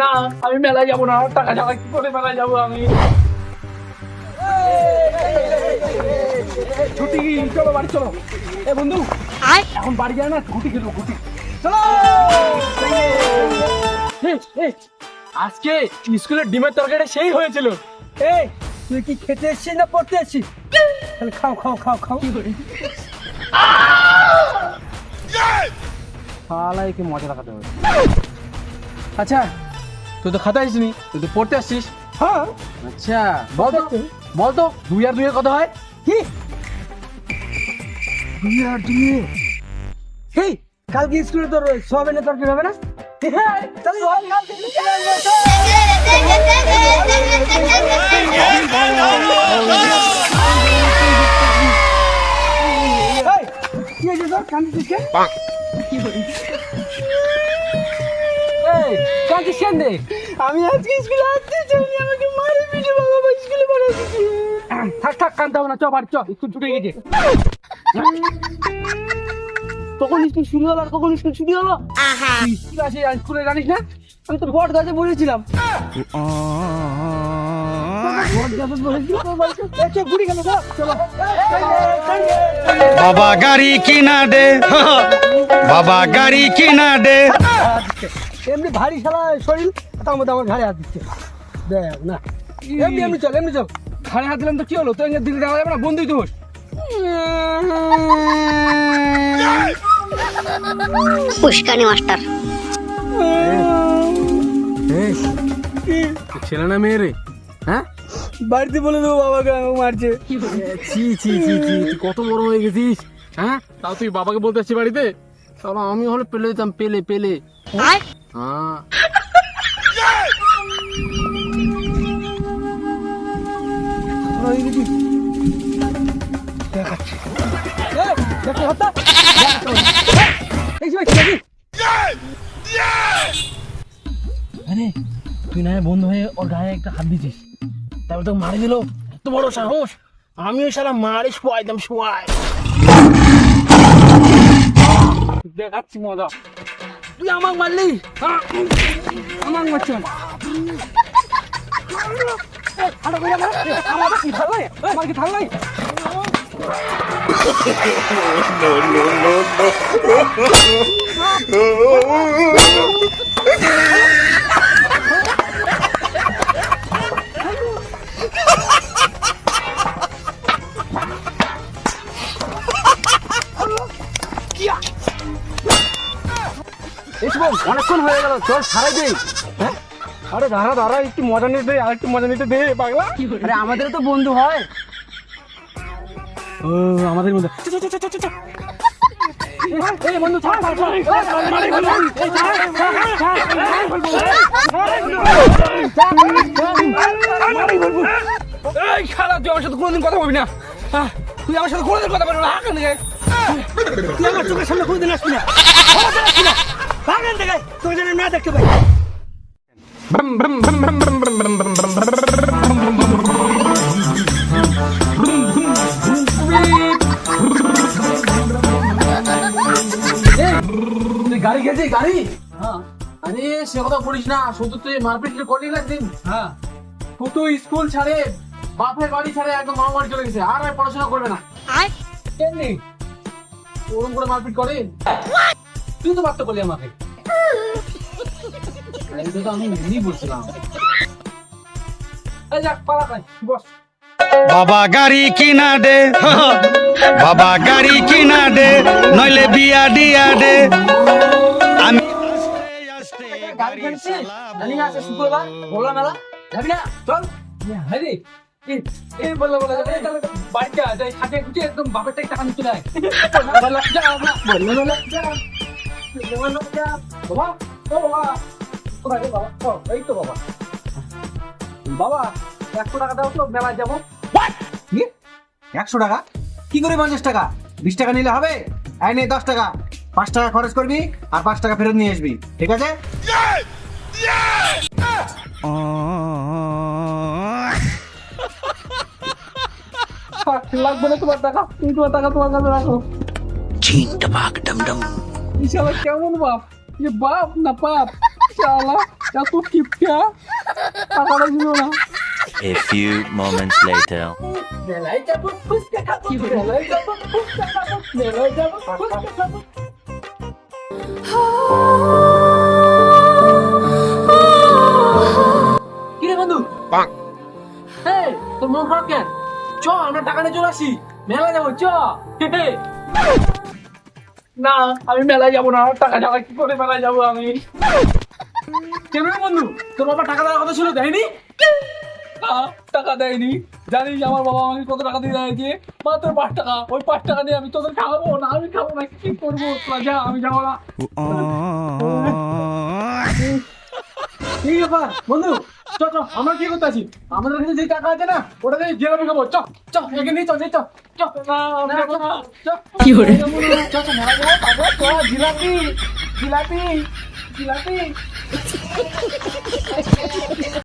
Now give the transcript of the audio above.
না আমি মেলায় যাব না টাকা ছাড়া কি করে মেলায় যাব আমি? ছুটি চলো বাড়ি চলো। এ বন্ধু এখন বাড়ি যায় না ঘুটি খেলব ঘুটি। চলো! আজকে স্কুলের ডিমের তরকারি সেই হয়েছিল। এই তুই কি খেতে এসছিস না পড়তে এসছিস? তাহলে খাও খাও খাও খাও। কি করে? শালাই কি মজা দেখাতে হবে। আচ্ছা তুই তো খাতা আসিনি তুই তো পড়তে আসছিস হ্যাঁ। আচ্ছা বল তো বল তো দুই আর দুইয়ের কত হয়। কি? দুই আর দুই হেই কালকে স্কুলে তোর সোয়াবিনের তরকারি হবে না? আমি আজকে স্কুলে আসতে চাইনি আমাকে মারে পিটে বাবা স্কুলে পাঠিয়েছে থাক থাক কান্দতে হবে না চ বাড়ি চ স্কুল ছুটে গেছে কখন স্কুল শুরু হলো আর কখন স্কুল ছুটি হলো? স্কুল আসে আর স্কুলে জানিস না? আমি তো বট গাছে বসেছিলাম। বাবা গাড়ি কিনা দে। বাবা গাড়ি কিনা দে। এমনি ভারী সারা শরীর তার মধ্যে আমার ঘাড়ে হাত দিচ্ছে। দেখ না। এমনি এমনি চল এমনি চল। ঘাড়ে হাত দিলাম তো কি হলো? তো দিলে দেওয়া যাবে না? বন্ধুই দোষ পুষ্কানি মাস্টার ছেলে না মেয়ে রে হ্যাঁ বাড়িতে বলে দেবো বাবাকে আমাকে মারছে ছি ছি ছি ছি কত বড় হয়ে গেছিস হ্যাঁ তাও তুই বাবাকে বলতে আসছিস বাড়িতে তাহলে আমি হলে পেলে দিতাম পেলে পেলে হ্যাঁ দেখাচ্ছি এই, দেখো হাতটা। এই সময় কি আরে, তুই না বন্ধু হয়ে ওর গায়ে একটা হাত দিছিস তারপর তোকে মারি দিল? এত বড় সাহস? আমিও সারা মারে শোয়াইতাম শোয়াই দেখাচ্ছি মজা। তুই আমাকে মারলি? হ্যাঁ? আমাকে মারছ আমার কি থাকলাই আমার কি থাকলাই অনেকক্ষণ হয়ে গেল, চল সারাই দেই। হ্যাঁ? আরে দাঁড়া দাঁড়া, একটু মজা নিতে দে আর একটু মজা নিতে দে, পাগলা। আরে আমাদের তো বন্ধু হয়। আমাদের মধ্যে। এই কোনোদিন কথা বলবি না তুই আমার সাথে কোনোদিন কথা বলবি না হাঁকান তুই আমার চোখের সামনে কোনোদিন আসবি না আসবি থেকে তোর যেন দেখতে পাই হ্যাঁ। আরে সে কথা বলিস না শুধু তুই মারপিট করলি না দিন হ্যাঁ। স্কুল ছাড়ে বাপের বাড়ি ছাড়ে একদম মামা বাড়ি চলে গেছে আর আর পড়াশোনা করবে না। কেমনি? ওরম করে মারপিট করে? তুই তো বার্তা করলি আমাকে। এটা তো আমি এমনি বলছিলাম। এই যাক পালা ভাই বস। বাবা গাড়ি কিনা দে বাবা গাড়ি কিনা দে নইলে বিয়া দিয়া দে। গাড়ি জানি না আজকে শুক্রবার বললাম মেলা। যাবি না? চল। হ্যাঁ এই বলল বলে বাড়িতে যাই খাটে খুঁজে একদম বাপের টাকা টাকা নিতে যায় বলল যা বলল বলল যা। বলল বলল যা। বাবা ও বাবা। কোথায় রে বাবা ও এই তো বাবা। বাবা একশো টাকা দাও তো মেলায় যাব। কি? একশো টাকা? কি করে পঞ্চাশ টাকা? বিশ টাকা নিলে হবে? এই নে দশ টাকা। পাঁচ টাকা খরচ করবি আর পাঁচ টাকা ফেরত নিয়ে আসবি ঠিক আছে? লাগবে না তোমার টাকা। তুমি তোমার টাকা তোমার কাছে রাখো। ইশালা কেমন বাপ? ये বাপ না পাপ শালা এত কিপটা টাকাটা দিল না। A few moments later. মেলায় যাব ফুচকা খাব মেলায় যাব ফুচকা খাব মেলায় যাব ফুচকা খাব। এই তোর মন খারাপ কেন? চ আমরা টাকা নিয়ে চলে আসি। মেলায় যাব চ। না আমি মেলায় যাব না টাকা কি করে মেলায় যাব আমি? কেন বন্ধু তোর বাবা টাকা দেওয়ার কথা ছিল দেয়নি? টাকা দেয়নি। জানিস আমার বাবা আমাকে কত টাকা দিয়ে দিয়েছে? মাত্র পাঁচ টাকা। ওই পাঁচ টাকা দিয়ে আমি তোদের খাব না আমি খাব না কি করব? যা আমি যাব না। কি ব্যাপার? বন্ধু চ চ আমরা কি করতে আছি? আমাদের কাছে যে টাকা আছে না ওটা দিয়ে জিলাপি খাব চ চ এখানে চ চ চ কি যাব চ জিলাপি জিলাপি জিলাপি।